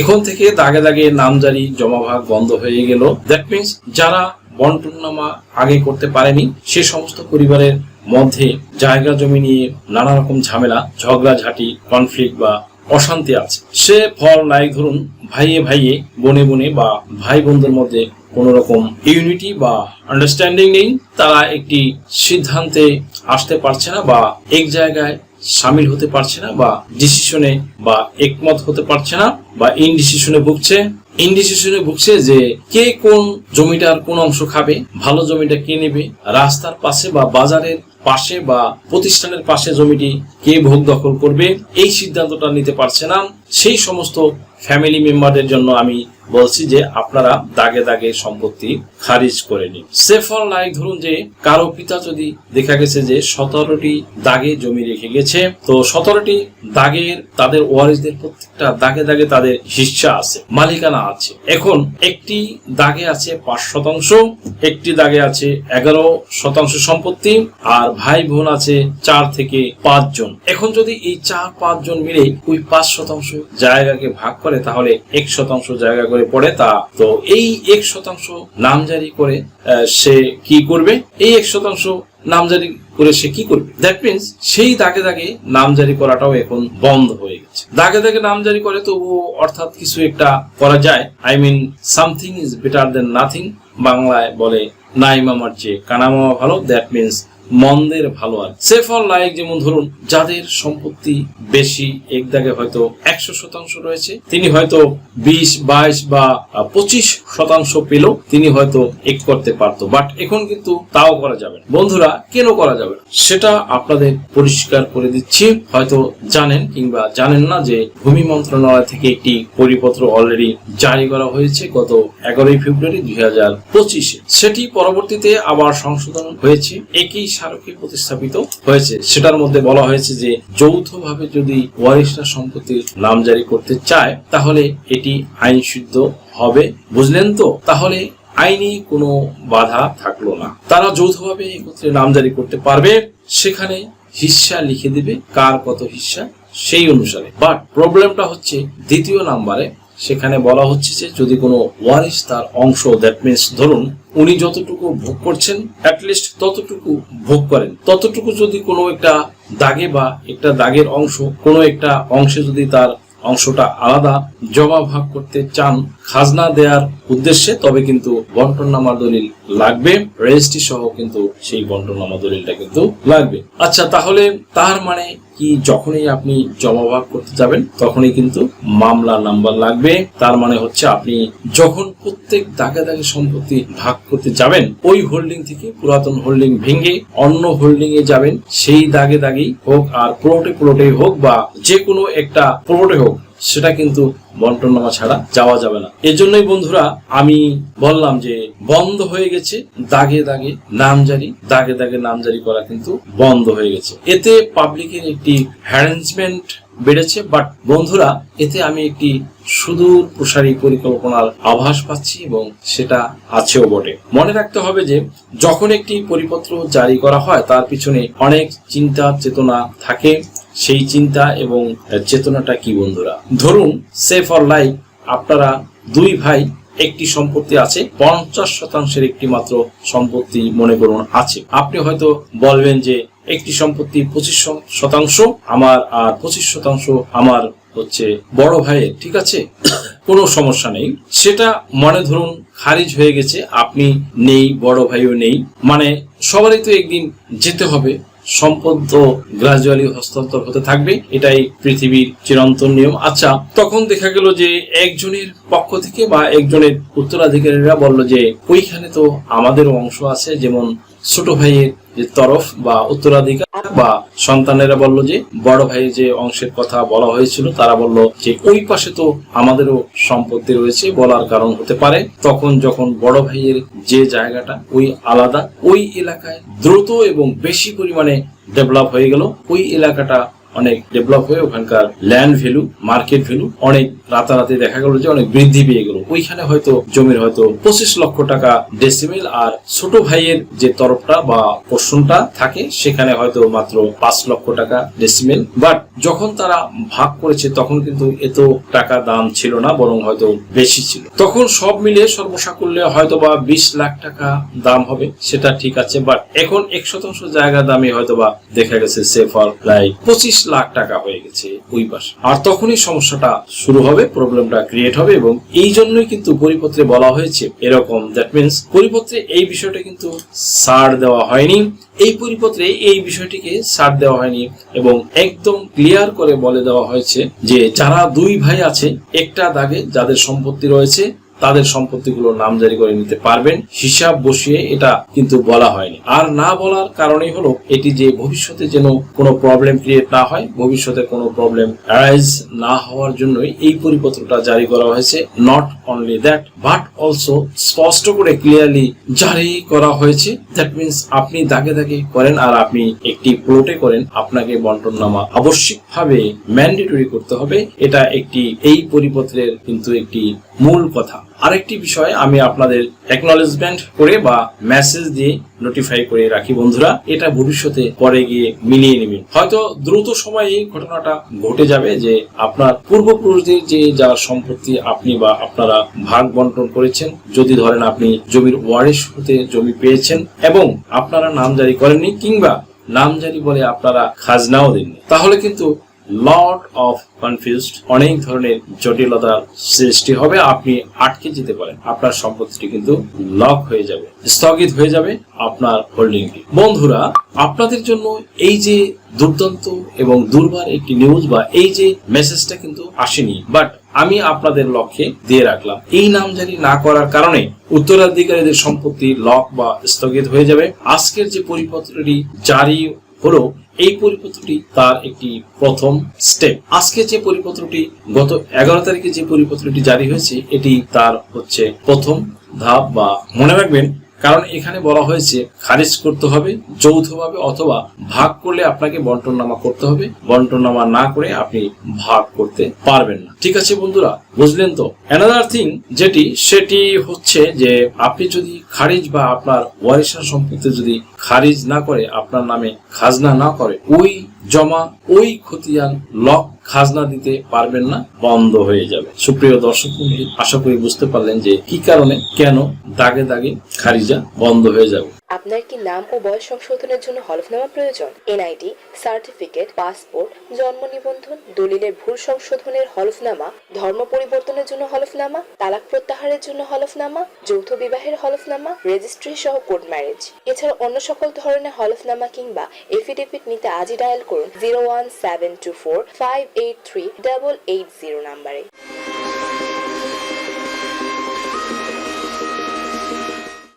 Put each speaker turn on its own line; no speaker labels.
এখন থেকে দাগে দাগে নামজারি, জমাভাগ বন্ধ হয়ে গেল। দ্যাট মিনস যারা বন্টননামা আগে করতে পারেনি, সে সমস্ত পরিবারের মধ্যে জায়গা জমি নিয়ে নানা রকম ঝামেলা ঝগড়াঝাটি কনফ্লিক্ট বা অশান্তি আছে। সে ফল নাই ধরুন, ভাইয়ে ভাইয়ে, বনে বনে বা ভাই বোনদের মধ্যে কোন রকম ইউনিটি বা আন্ডারস্ট্যান্ডিং নেই। তারা একটি সিদ্ধান্তে আসতে পারছে না বা এক জায়গায় সামিল হতে পারছে না বা ডিসিশনে বা একমত হতে পারছে না বা ইনডিসিশনে ভুগছে। ইনডিসিশনে ভুগছে যে কে কোন জমিটার কোন অংশ খাবে, ভালো জমিটা কে নেবে, রাস্তার পাশে বা বাজারের পাশে বা প্রতিষ্ঠানের পাশে জমিটি কে ভোগ দখল করবে, এই সিদ্ধান্তটা নিতে পারছে না। সেই সমস্ত ফ্যামিলি মেম্বারদের জন্য আমি বলছি যে আপনারা দাগে দাগে সম্পত্তি খারিজ করে নিন। সেফল লাইক ধরুন যে কারও পিতা যদি দেখা গেছে যে সতেরোটি দাগে জমি রেখে গেছে, তো সতেরোটি দাগের তাদের ওয়ারিসদের প্রত্যেকটা দাগে দাগে তাদের হিস্সা আছে, মালিকানা আছে। এখন একটি দাগে আছে পাঁচ শতাংশ, একটি দাগে আছে এগারো শতাংশ সম্পত্তি, আর ভাই বোন আছে চার থেকে পাঁচ জন। এখন যদি এই চার পাঁচ জন মিলে ওই পাঁচ শতাংশ জায়গাকে ভাগ করে, তাহলে এক শতাংশ জায়গা করে পড়ে, তা তো এই এক শতাংশ নামজারি করে সে কি করবে? এই এক শতাংশ নামজারি করে সে কি করবে? দ্যাট মিনস সেই দাগে দাগে নামজারি করাটাও এখন বন্ধ হয়ে গেছে। দাগে দাগে নামজারি করে তবুও অর্থাৎ কিছু একটা করা যায়। I mean something is better than nothing বাংলায় বলে নাই মামার চেয়ে কানা মামা ভালো। দ্যাট মিনস মন্দের ভালো আর। সেফ অল লাইক যেমন ধরুন, যাদের সম্পত্তি বেশি, এক দাগে হয়তো একশো শতাংশ রয়েছে, তিনি হয়তো বিশ, বাইশ বা পঁচিশ শতাংশ পেলেও তিনি হয়তো এক করতে পারতো। বাট এখন কিন্তু তাও করা যাবে বন্ধুরা, কেন করা যাবে সেটা আপনাদের পরিষ্কার করে দিচ্ছি। হয়তো জানেন কিংবা জানেন না যে ভূমি মন্ত্রণালয় থেকে একটি পরিপত্র অলরেডি জারি করা হয়েছে গত এগারোই ফেব্রুয়ারি দুই সেটি পরবর্তীতে আবার সংশোধন হয়েছে। একই স্মারকে প্রতিস্থাপিত হয়েছে। সেটার মধ্যে বলা হয়েছে যে, যৌথভাবে যদি ওয়ারিশরা সম্পত্তির নাম জারি করতে চায়, তাহলে এটি আইন সিদ্ধ হবে। বুঝলেন তো? তাহলে আইনি কোনো বাধা থাকল না। তারা যৌথভাবে একত্রে নামজারি করতে পারবে, সেখানে হিস্সা লিখে দিবে, কার কত হিস্সা সেই অনুসারে। বাট প্রবলেমটা হচ্ছে দ্বিতীয় নাম্বারে সেখানে বলা হচ্ছে যে যদি কোনো ওয়ারিশ তার অংশ দ্যাট মিনস ধরুন উনি যতটুকু ভোগ করছেন অ্যাটলিস্ট ততটুকু ভোগ করেন। ততটুকু যদি কোনো একটা দাগে বা একটা দাগের অংশ, কোনো একটা অংশে যদি তার অংশটা আলাদা জমা ভাগ করতে চান খাজনা দেওয়ার উদ্দেশ্যে, তবে কিন্তু বন্টননামা দলিল লাগবে। রেজিস্ট্রি সহ কিন্তু সেই বন্টননামা দলিলটা কিন্তু লাগবে। আচ্ছা তাহলে তার মানে কি যখনই আপনি জমা ভাগ করতে যাবেন, তখনই কিন্তু মামলা নাম্বার লাগবে। তার মানে হচ্ছে আপনি যখন প্রত্যেক দাগে দাগে সম্পত্তি ভাগ করতে যাবেন, ওই হোল্ডিং থেকে পুরাতন হোল্ডিং ভেঙে অন্য হোল্ডিং এ যাবেন। সেই দাগে দাগেই হোক আর প্লটে প্লটে হোক বা যে কোনো একটা প্লটে হোক সেটা কিন্তু বন্টননামা ছাড়া যাওয়া যাবে না। এজন্যই বন্ধুরা আমি বললাম যে বন্ধ হয়ে গেছে, দাগে দাগে নামজারি, দাগে দাগে নামজারি করা কিন্তু বন্ধ হয়ে গেছে। এতে পাবলিকের একটি হ্যারেঞ্জমেন্ট বেড়েছে বাট বন্ধুরা, এতে আমি একটি সুদূর প্রসারী পরিকল্পনার আভাস পাচ্ছি এবং সেটা আছেও বটে। মনে রাখতে হবে যে, যখন একটি পরিপত্র জারি করা হয়, তার পিছনে অনেক চিন্তা চেতনা থাকে। সেই চিন্তা এবং চেতনাটা কি বন্ধুরা? ধরুন সেফ অর লাইফ আপনারা দুই ভাই একটি সম্পত্তি আছে, পঞ্চাশ শতাংশের একটি মাত্র সম্পত্তি মনে করুন আছে। আপনি হয়তো বলবেন যে একটি সম্পত্তি পঁচিশ শতাংশ, আমার আর পঁচিশ শতাংশ আমার হচ্ছে বড় ভাইয়ের, ঠিক আছে? কোনো সমস্যা নেই। সেটা মনে ধরুন খারিজ হয়ে গেছে, আপনি নেই, বড় ভাইও নেই মানে সবারই তো একদিন যেতে হবে। সম্পদ তো গ্রাজুয়ালি হস্তান্তর হতে থাকবে, এটাই পৃথিবীর চিরন্তন নিয়ম। আচ্ছা তখন দেখা গেল যে একজনের পক্ষ থেকে বা একজনের উত্তরাধিকারীরা বলল যে ওইখানে তো আমাদের অংশ আছে, যেমন ছোট ভাইয়ের যে তরফ বা উত্তরাধিকার বা সন্তানেরা বলল যে, বড় ভাইয়ের যে অংশের কথা বলা হয়েছিল, তারা বলল যে, ওই পাশে তো আমাদেরও সম্পত্তি রয়েছে বলার কারণ হতে পারে। তখন যখন বড় ভাইয়ের যে জায়গাটা, ওই আলাদা, ওই এলাকায় দ্রুত এবং বেশি পরিমাণে ডেভেলপ হয়ে গেল, ওই এলাকাটা অনেক ডেভেলপ হয়ে ওখানকার ল্যান্ড ভ্যালু মার্কেট ভ্যালু অনেক রাতারাতি দেখা গেল যে অনেক বৃদ্ধি পেয়ে গেল। ওইখানে হয়তো জমির হয়তো পঁচিশ লক্ষ টাকা ডেসিমেল আর ছোট ভাইয়ের যে তরফটা বা পোর্শনটা থাকে, সেখানে হয়তো মাত্র পাঁচ লক্ষ টাকা ডেসিমেল বাট যখন তারা ভাগ করেছে, তখন কিন্তু এত টাকা দাম ছিল না, বরং হয়তো বেশি ছিল। তখন সব মিলিয়ে করলে হয়তো বা বিশ লাখ টাকা দাম হবে, সেটা ঠিক আছে। বাট এখন এক শতাংশ জায়গা দামে হয়তো বা দেখা গেছে সেফার প্রায় পঁচিশ লাখ টাকা হয়ে গেছে ওই পাশে আর তখনই সমস্যাটা শুরু হবে, প্রবলেমটা ক্রিয়েট হবে এবং এই জন্যই কিন্তু পরিপত্রে বলা হয়েছে এরকম দ্যাট মিনস পরিপত্রে এই বিষয়টা কিন্তু ছাড় দেওয়া হয়নি। এই পরিপত্রে এই বিষয়টিকে ছাড় দেওয়া হয়নি এবং একদম ক্লিয়ার করে বলে দেওয়া হয়েছে যে যারা দুই ভাই আছে, একটা দাগে যাদের সম্পত্তি রয়েছে তাদের সম্পত্তিগুলো নামজারি করে নিতে পারবেন। হিসাব বসিয়ে এটা কিন্তু বলা হয়নি। আর না বলার কারণেই হলো এটি যে ভবিষ্যতে যেন কোনো প্রবলেম ক্রিয়েট না হয়, ভবিষ্যতে কোনো প্রবলেম অ্যারাইজ না হওয়ার জন্যই এই পরিপত্রটা জারি করা হয়েছে। Not only that but also স্পষ্ট করে ক্লিয়ারলি জারি করা হয়েছে। দ্যাট মিনস আপনি দাগে দাগে করেন আর আপনি একটি প্লটে করেন। আপনাকে বন্টন নামা আবশ্যিকভাবে ম্যান্ডেটরি করতে হবে। এটা একটি, এই পরিপত্রের কিন্তু একটি মূল কথা। আরেকটি বিষয় আমি আপনাদের অ্যাকনলেজমেন্ট করে বা মেসেজ দিয়ে নোটিফাই করে রাখি বন্ধুরা। এটা ভবিষ্যতে পরে গিয়ে মিলিয়ে নেবেন হয়তো দ্রুত সময়ে এই ঘটনাটা ঘটে যাবে যে আপনার পূর্বপুরুষদের যে যার সম্পত্তি আপনি বা আপনারা ভাগ বন্টন করেছেন, যদি ধরেন আপনি জমির ওয়ারিশ হতে জমি পেয়েছেন এবং আপনারা নাম জারি করেননি কিংবা নাম জারি বলে আপনারা খাজনাও দেননি, তাহলে কিন্তু লট অফ কনফিউজড অনেক ধরনের জটিলতার সৃষ্টি হবে, আপনি আটকে যেতে পারেন। আপনার সম্পত্তিটি কিন্তু লক হয়ে যাবে, স্থগিত হয়ে যাবে আপনার হোল্ডিংটি। বন্ধুরা, আপনাদের জন্য এই যে দুর্দান্ত এবং দুর্বার একটি নিউজ বা এই যে মেসেজটা কিন্তু আসেনি বাট আমি আপনাদের লক্ষ্যে দিয়ে রাখলাম। এই নামজারি না করার কারণে উত্তরাধিকারীদের সম্পত্তি লক বা স্থগিত হয়ে যাবে। আজকের যে পরিপত্রটি জারি হলো এই পরিপত্রটি তার একটি প্রথম স্টেপ আজকে যে পরিপত্রটি, গত এগারো তারিখে যে পরিপত্রটি জারি হয়েছে, এটি তার হচ্ছে প্রথম ধাপ বা মনে রাখবেন কারণ এখানে বলা হয়েছে খারিজ করতে হবে যৌথভাবে অথবা ভাগ করলে আপনাকে বন্টননামা করতে হবে। বন্টননামা না করে আপনি ভাগ করতে পারবেন না। ঠিক আছে বন্ধুরা, বুঝলেন তো? অ্যানাদার থিং যেটি, সেটি হচ্ছে যে আপনি যদি খারিজ বা আপনার ওয়ারিশার সম্পত্তি যদি খারিজ না করে, আপনার নামে খাজনা না করে, ওই জমা, ওই খতিয়ান লক খাজনা দিতে পারবেন না, বন্ধ হয়ে যাবে। সুপ্রিয় দর্শক আশা করি বুঝতে পারলেন যে কি কারণে, কেন দাগে দাগে খারিজা বন্ধ হয়ে যাবে।
আপনার কি নাম ও বয়স সংশোধনের জন্য হলফনামা প্রয়োজন? এনআইডি সার্টিফিকেট পাসপোর্ট জন্ম নিবন্ধন, দলিলের ভুল সংশোধনের হলফনামা, ধর্ম পরিবর্তনের জন্য হলফনামা, তালাক প্রত্যাহারের জন্য হলফনামা, যৌথ বিবাহের হলফনামা রেজিস্ট্রি সহ কোর্ট ম্যারেজ এছাড়া অন্য সকল ধরনের হলফনামা কিংবা এফিডেভিট নিতে আজই ডায়াল করুন zero one seven two four five eight three double eight zero নাম্বারে